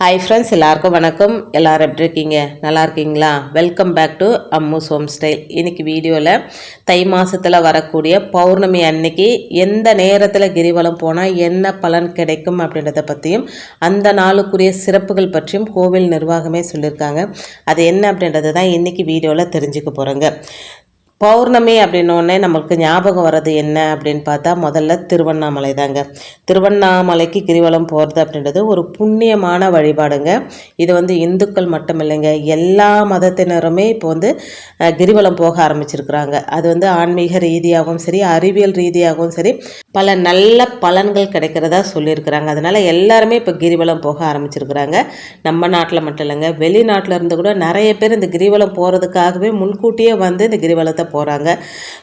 Hi friends எல்லாருக்கும் வணக்கம். எல்லாரும் எப்படி இருக்கீங்க? நல்லா இருக்கீங்களா? Welcome back to Ammu's home style இன்றைக்கி வீடியோவில் தை மாதத்தில் வரக்கூடிய பௌர்ணமி அன்னைக்கு எந்த நேரத்தில் கிரிவலம் போனால் என்ன பலன் கிடைக்கும் அப்படின்றத பற்றியும் அந்த நாளுக்குரிய சிறப்புகள் பற்றியும் கோவில் நிர்வாகமே சொல்லியிருக்காங்க. அது என்ன அப்படின்றது தான் இன்னைக்கு வீடியோவில் தெரிஞ்சுக்க போகிறோங்க பௌர்ணமி அப்படின்னோடனே நம்மளுக்கு ஞாபகம் வர்றது என்ன அப்படின்னு பார்த்தா முதல்ல திருவண்ணாமலை தாங்க. திருவண்ணாமலைக்கு கிரிவலம் போகிறது அப்படின்றது ஒரு புண்ணியமான வழிபாடுங்க. இது வந்து இந்துக்கள் மட்டும் இல்லைங்க எல்லா மதத்தினருமே இப்போ வந்து கிரிவலம் போக ஆரம்பிச்சிருக்கிறாங்க. அது வந்து ஆன்மீக ரீதியாகவும் சரி அறிவியல் ரீதியாகவும் சரி பல நல்ல பலன்கள் கிடைக்கிறதா சொல்லியிருக்கிறாங்க. அதனால் எல்லாருமே இப்போ கிரிவலம் போக ஆரம்பிச்சிருக்கிறாங்க. நம்ம நாட்டில் மட்டும் இல்லைங்க. வெளிநாட்டில் இருந்து கூட நிறைய பேர் இந்த கிரிவலம் போகிறதுக்காகவே முன்கூட்டியே வந்து இந்த கிரிவலத்தை போகிறாங்க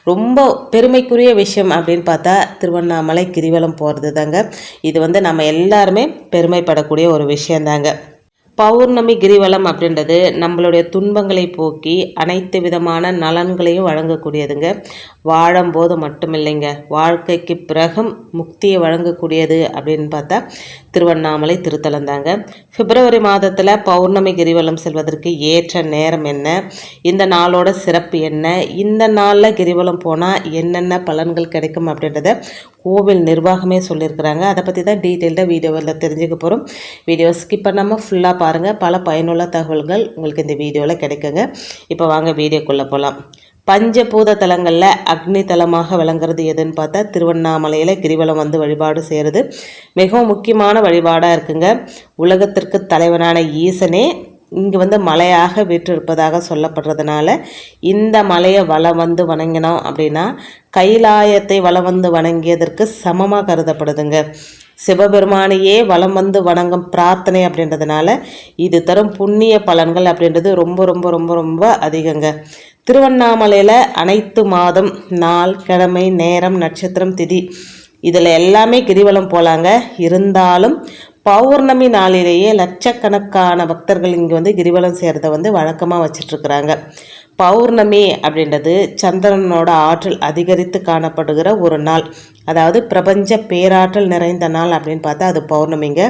ரொம்ப பெருமைக்குரிய விஷயம் அப்படின்னு பார்த்தா திருவண்ணாமலை கிரிவலம் போகிறது தாங்க இது வந்து நம்ம எல்லாருமே பெருமைப்படக்கூடிய ஒரு விஷயந்தாங்க. பௌர்ணமி கிரிவலம் அப்படின்றது நம்மளுடைய துன்பங்களை போக்கி அனைத்து விதமான நலன்களையும் வழங்கக்கூடியதுங்க. வாழும்போது மட்டும் இல்லைங்க வாழ்க்கைக்கு பிறகும் முக்தியை வழங்கக்கூடியது அப்படின்னு பார்த்தா திருவண்ணாமலை திருத்தலம் தாங்க பிப்ரவரி மாதத்தில் பௌர்ணமி கிரிவலம் செல்வதற்கு ஏற்ற நேரம் என்ன? இந்த நாளோட சிறப்பு என்ன? இந்த நாளில் கிரிவலம் போனால் என்னென்ன பலன்கள் கிடைக்கும் அப்படின்றத கோவில் நிர்வாகமே சொல்லியிருக்கிறாங்க. அதை பற்றி தான் டீட்டெயில்டாக வீடியோவில் தெரிஞ்சுக்க போகிறோம் வீடியோ ஸ்கிப் பண்ணாமல் ஃபுல்லாக பாருங்கள் பல பயனுள்ள தகவல்கள் உங்களுக்கு இந்த வீடியோவில் கிடைக்குங்க. இப்போ வாங்க வீடியோக்குள்ளே போகலாம் பஞ்சபூத தலங்களில் அக்னி தலமாக விளங்குறது எதுன்னு பார்த்தா திருவண்ணாமலையில் கிரிவலம் வந்து வழிபாடு செய்கிறது மிகவும் முக்கியமான வழிபாடாக இருக்குங்க. உலகத்திற்கு தலைவனான ஈசனே இங்கே வந்து மலையாக வீற்றிருப்பதாக சொல்லப்படுறதுனால இந்த மலையை வலம் வந்து வணங்கினோம் அப்படின்னா கைலாயத்தை வலம் வந்து வணங்கியதற்கு சமமாக கருதப்படுதுங்க. சிவபெருமானையே வலம் வந்து வணங்கும் பிரார்த்தனை அப்படின்றதுனால இது தரும் புண்ணிய பலன்கள் அப்படின்றது ரொம்ப ரொம்ப ரொம்ப ரொம்ப அதிகங்க. திருவண்ணாமலையில் அனைத்து மாதம் நாள் கிழமை நேரம் நட்சத்திரம் திதி இதில் எல்லாமே கிரிவலம் போலாங்க. இருந்தாலும் பௌர்ணமி நாளிலேயே லட்சக்கணக்கான பக்தர்கள் இங்கே வந்து கிரிவலம் செய்கிறத வந்து வழக்கமாக வச்சிட்ருக்குறாங்க. பௌர்ணமி அப்படின்றது சந்திரனோட ஆற்றல் அதிகரித்து காணப்படுகிற ஒரு நாள். அதாவது பிரபஞ்ச பேராற்றல் நிறைந்த நாள் அப்படின்னு பார்த்தா அது பௌர்ணமிங்க.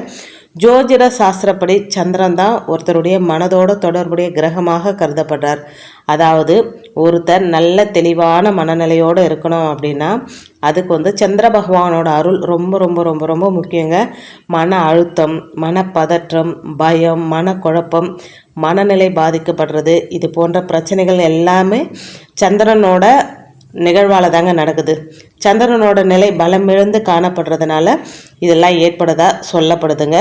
ஜோதிட சாஸ்திரப்படி சந்திரன் தான் ஒருத்தருடைய மனதோட தொடர்புடைய கிரகமாக கருதப்படுறார். அதாவது ஒருத்தர் நல்ல தெளிவான மனநிலையோடு இருக்கணும் அப்படின்னா அதுக்கு வந்து சந்திர பகவானோட அருள் ரொம்ப ரொம்ப ரொம்ப ரொம்ப முக்கியங்க. மன அழுத்தம் மனப்பதற்றம் பயம் மனக்குழப்பம் மனநிலை பாதிக்கப்படுறது இது போன்ற பிரச்சனைகள் எல்லாமே சந்திரனோட நிகழ்வால் தாங்க நடக்குது. சந்திரனோட நிலை பலமிழந்து காணப்படுறதுனால இதெல்லாம் ஏற்படுதா சொல்லப்படுதுங்க.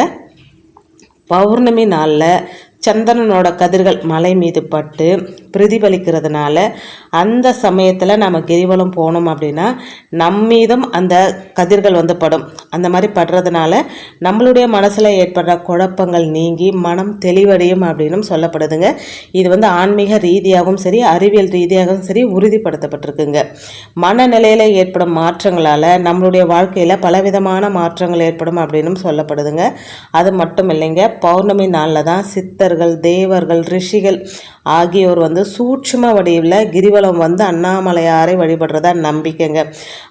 பௌர்ணமி நாளில் சந்திரனோட கதிர்கள் மலை மீது பட்டு பிரதிபலிக்கிறதுனால அந்த சமயத்தில் நம்ம கிரிவலம் போனோம் அப்படின்னா நம்மீதும் அந்த கதிர்கள் வந்து படும். அந்த மாதிரி படுறதுனால நம்மளுடைய மனசில் ஏற்படுற குழப்பங்கள் நீங்கி மனம் தெளிவடையும் அப்படின்னும் சொல்லப்படுதுங்க. இது வந்து ஆன்மீக ரீதியாகவும் சரி அறிவியல் ரீதியாகவும் சரி உறுதிப்படுத்தப்பட்டிருக்குங்க. மனநிலையில் ஏற்படும் மாற்றங்களால் நம்மளுடைய வாழ்க்கையில் பலவிதமான மாற்றங்கள் ஏற்படும் அப்படின்னும் சொல்லப்படுதுங்க. அது மட்டும் இல்லைங்க பௌர்ணமி நாளில் தான் சித்தர் மனிதர்கள் தேவர்கள் ரிஷிகள் ஆகியோர் வந்து சூட்சும வடிவில் கிரிவலம் வந்து அண்ணாமலையாரை வழிபடுறதா நம்பிக்கைங்க.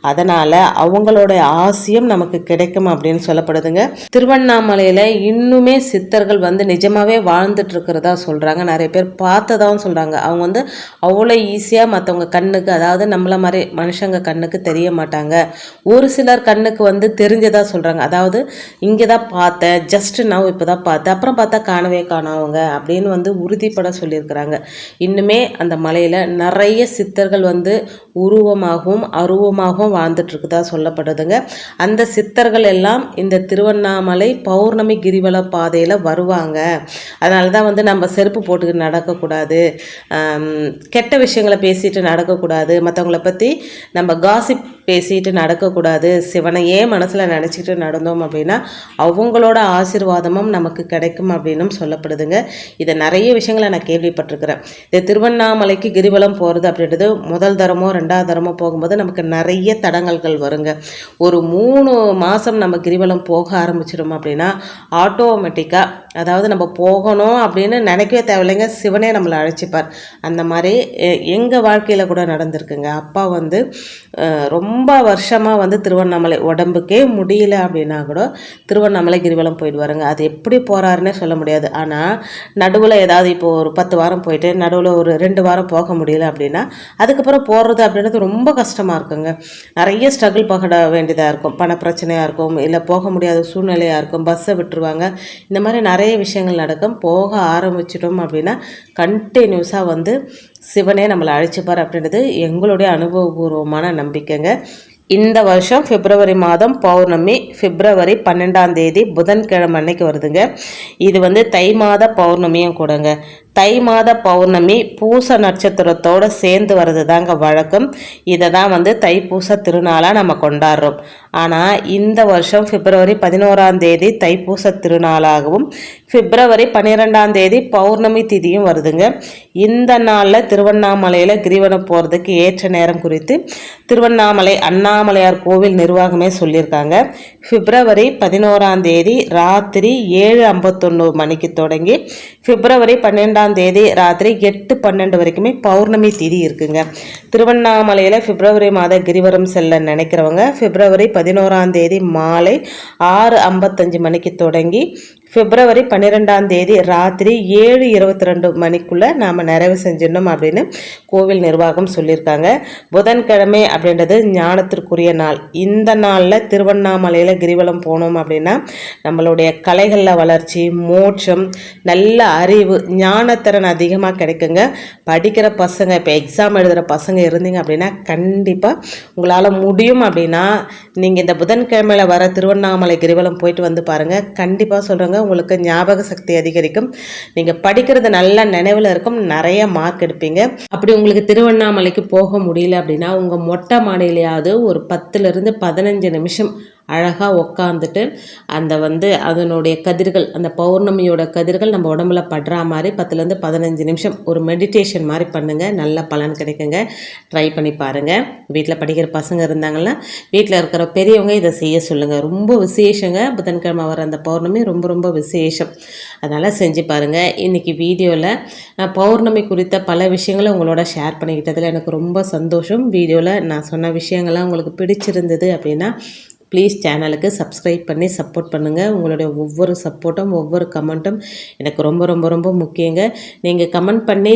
அதனால் அவங்களோட ஆசியம் நமக்கு கிடைக்கும் அப்படின்னு சொல்லப்படுதுங்க. திருவண்ணாமலையில் இன்னுமே சித்தர்கள் வந்து நிஜமாகவே வாழ்ந்துட்டு இருக்கிறதா சொல்கிறாங்க நிறைய பேர் பார்த்ததாகவும் சொல்கிறாங்க அவங்க வந்து அவ்வளோ ஈஸியாக மற்றவங்க கண்ணுக்கு அதாவது நம்மளை மாதிரி மனுஷங்க கண்ணுக்கு தெரிய மாட்டாங்க. ஒரு சிலர் கண்ணுக்கு வந்து தெரிஞ்சதாக சொல்கிறாங்க அதாவது இங்கே தான் பார்த்தேன் ஜஸ்ட் நான் இப்போ தான் பார்த்தேன். அப்புறம் பார்த்தா காணவே காணாவங்க அப்படின்னு வந்து உறுதிப்பட சொல்லியிருக்கிறாங்க. இன்னுமே அந்த மலையில் நிறைய சித்தர்கள் வந்து உருவமாகவும் அருவமாகவும் வாழ்ந்துட்டுருக்குதா சொல்லப்படுதுங்க. அந்த சித்தர்கள் எல்லாம் இந்த திருவண்ணாமலை பௌர்ணமி கிரிவல பாதையில் வருவாங்க. அதனால தான் வந்து நம்ம செருப்பு போட்டுக்கிட்டு நடக்கக்கூடாது. கெட்ட விஷயங்களை பேசிட்டு நடக்கக்கூடாது. மற்றவங்கள பற்றி நம்ம காசிப் பேசிட்டு நடக்கக்கூடாது. சிவனையே மனசில் நினச்சிக்கிட்டு நடந்தோம் அப்படின்னா அவங்களோட ஆசீர்வாதமும் நமக்கு கிடைக்கும் அப்படின்னும் சொல்லப்படுதுங்க. இதை நிறைய விஷயங்களை நான் கேள்விப்பட்டிருக்கிறேன். இந்த திருவண்ணாமலைக்கு கிரிவலம் போகிறது அப்படின்றது முதல் தரமோ ரெண்டாவது தரமோ போகும்போது நமக்கு நிறைய தடங்கல்கள் வருங்க. ஒரு மூணு மாதம் நம்ம கிரிவலம் போக ஆரம்பிச்சிடும் அப்படின்னா ஆட்டோமேட்டிக்காக அதாவது நம்ம போகணும் அப்படின்னு நினைக்கவே தேவையில்லைங்க. சிவனே நம்மளை அழைச்சிப்பார். அந்த மாதிரி எங்கள் வாழ்க்கையில் கூட நடந்திருக்குங்க. அப்பா வந்து ரொம்ப வருஷமாக வந்து திருவண்ணாமலை உடம்புக்கே முடியல அப்படின்னா கூட திருவண்ணாமலை கிரிவலம் போயிடுவாருங்க. அது எப்படி போகிறாருன்னே சொல்ல முடியாது. ஆனால் நடுவில் ஏதாவது இப்போ ஒரு பத்து வாரம் போயிட்டு நடுவில் ஒரு ரெண்டு வாரம் போக முடியல அப்படின்னா அதுக்கப்புறம் போகிறது அப்படின்றது ரொம்ப கஷ்டமாக இருக்குங்க. நிறைய ஸ்ட்ரகிள் பகட வேண்டியதாக இருக்கும். பண பிரச்சனையாக இருக்கும். இல்லை போக முடியாத சூழ்நிலையாக இருக்கும். பஸ்ஸை விட்டுருவாங்க. இந்த மாதிரி நிறைய நிறைய விஷயங்கள் நடக்கும். போக ஆரம்பிச்சிட்டோம் அப்படின்னா கண்டினியூஸாக வந்து சிவனே நம்மளை அழைச்சிப்பார் அப்படின்றது எங்களுடைய அனுபவபூர்வமான நம்பிக்கைங்க. இந்த வருஷம் பிப்ரவரி மாதம் பௌர்ணமி பிப்ரவரி பன்னெண்டாம் தேதி புதன்கிழமை அன்னைக்கு வருதுங்க. இது வந்து தை மாத பௌர்ணமியும் கூடங்க. தை மாத பௌர்ணமி பூச நட்சத்திரத்தோடு சேர்ந்து வர்றது தாங்க வழக்கம். இதை தான் வந்து தைப்பூச திருநாளாக நம்ம கொண்டாடுறோம். ஆனால் இந்த வருஷம் பிப்ரவரி பதினோராம் தேதி தைப்பூச திருநாளாகவும் பிப்ரவரி பன்னிரெண்டாம் தேதி பௌர்ணமி திதியும் வருதுங்க. இந்த நாளில் திருவண்ணாமலையில் கிரிவனம் போகிறதுக்கு ஏற்ற நேரம் குறித்து திருவண்ணாமலை அண்ணாமலையார் கோவில் நிர்வாகமே சொல்லியிருக்காங்க. பிப்ரவரி பதினோராம் தேதி ராத்திரி ஏழு ஐம்பத்தொன்று மணிக்கு தொடங்கி பிப்ரவரி பன்னெண்டாம் தேதி ராத்திரி எட்டு பன்னெண்டு வரைக்குமே பௌர்ணமி திதி இருக்குங்க. திருவண்ணாமலையில் பிப்ரவரி மாத கிரிவரம் செல்ல நினைக்கிறவங்க பிப்ரவரி பதினோராம் தேதி மாலை ஆறு ஐம்பத்தஞ்சு மணிக்கு தொடங்கி பிப்ரவரி பன்னிரெண்டாம் தேதி ராத்திரி ஏழு இருபத்தி ரெண்டு மணிக்குள்ளே நாம் நிறைவு செஞ்சிடணும் அப்படின்னு கோவில் நிர்வாகம் சொல்லியிருக்காங்க. புதன்கிழமை அப்படின்றது ஞானத்திற்குரிய நாள். இந்த நாளில் திருவண்ணாமலையில் கிரிவலம் போனோம் அப்படின்னா நம்மளுடைய கலைகளில் வளர்ச்சி மோட்சம் நல்ல அறிவு ஞானத்திறன் அதிகமாக கிடைக்குங்க. படிக்கிற பசங்க இப்போ எக்ஸாம் எழுதுகிற பசங்க இருந்தீங்க அப்படின்னா கண்டிப்பாக உங்களால் முடியும் அப்படின்னா நீங்கள் இந்த புதன்கிழமையில் வர திருவண்ணாமலை கிரிவலம் போயிட்டு வந்து பாருங்கள் கண்டிப்பாக சொல்கிறேங்க உங்களுக்கு ஞாபக சக்தி அதிகரிக்கும். நீங்கள் படிக்கிறது நல்லா நினைவில் இருக்கும் நிறைய மார்க் எடுப்பீங்க. அப்படி உங்களுக்கு திருவண்ணாமலைக்கு போக முடியல அப்படின்னா உங்கள் மொட்டை மாடியிலையாவது ஒரு பத்துலேருந்து பதினஞ்சு நிமிஷம் அழகாக உக்காந்துட்டு அந்த வந்து அதனுடைய கதிர்கள் அந்த பௌர்ணமியோட கதிர்கள் நம்ம உடம்புல படுற மாதிரி பத்துலேருந்து பதினஞ்சு நிமிஷம் ஒரு மெடிடேஷன் மாதிரி பண்ணுங்கள் நல்ல பலன் கிடைக்குங்க. ட்ரை பண்ணி பாருங்கள் வீட்டில் படிக்கிற பசங்க இருந்தாங்கன்னா வீட்டில் இருக்கிற பெரியவங்க இதை செய்ய சொல்லுங்கள் ரொம்ப விசேஷங்க. புதன்கிழமை வர அந்த பௌர்ணமி ரொம்ப ரொம்ப விசேஷம். அதனால் செஞ்சு பாருங்கள் இன்றைக்கி வீடியோவில் பௌர்ணமி குறித்த பல விஷயங்களை உங்களோட ஷேர் பண்ணிக்கிட்டதில் எனக்கு ரொம்ப சந்தோஷம். வீடியோவில் நான் சொன்ன விஷயங்கள்லாம் உங்களுக்கு பிடிச்சிருந்தது அப்படின்னா ப்ளீஸ் சேனலுக்கு சப்ஸ்கிரைப் பண்ணி சப்போர்ட் பண்ணுங்கள் உங்களுடைய ஒவ்வொரு சப்போர்ட்டும் ஒவ்வொரு கமெண்ட்டும் எனக்கு ரொம்ப ரொம்ப ரொம்ப முக்கியங்க. நீங்கள் கமெண்ட் பண்ணி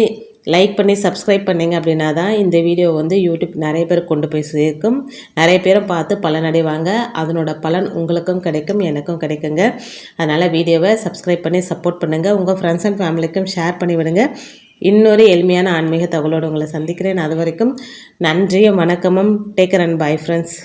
லைக் பண்ணி சப்ஸ்கிரைப் பண்ணிங்க அப்படின்னா தான் இந்த வீடியோ வந்து யூடியூப் நிறைய பேர் கொண்டு போய் சேர்க்கும். நிறைய பேரும் பார்த்து பலனடைவாங்க அதனோட பலன் உங்களுக்கும் கிடைக்கும் எனக்கும் கிடைக்குங்க. அதனால் வீடியோவை சப்ஸ்கிரைப் பண்ணி சப்போர்ட் பண்ணுங்கள் உங்கள் ஃப்ரெண்ட்ஸ் அண்ட் ஃபேமிலிக்கும் ஷேர் பண்ணி விடுங்க. இன்னொரு எளிமையான ஆன்மீக தகவலோடு உங்களை சந்திக்கிறேன். அது வரைக்கும் நன்றியும் வணக்கமும். Taker and bye friends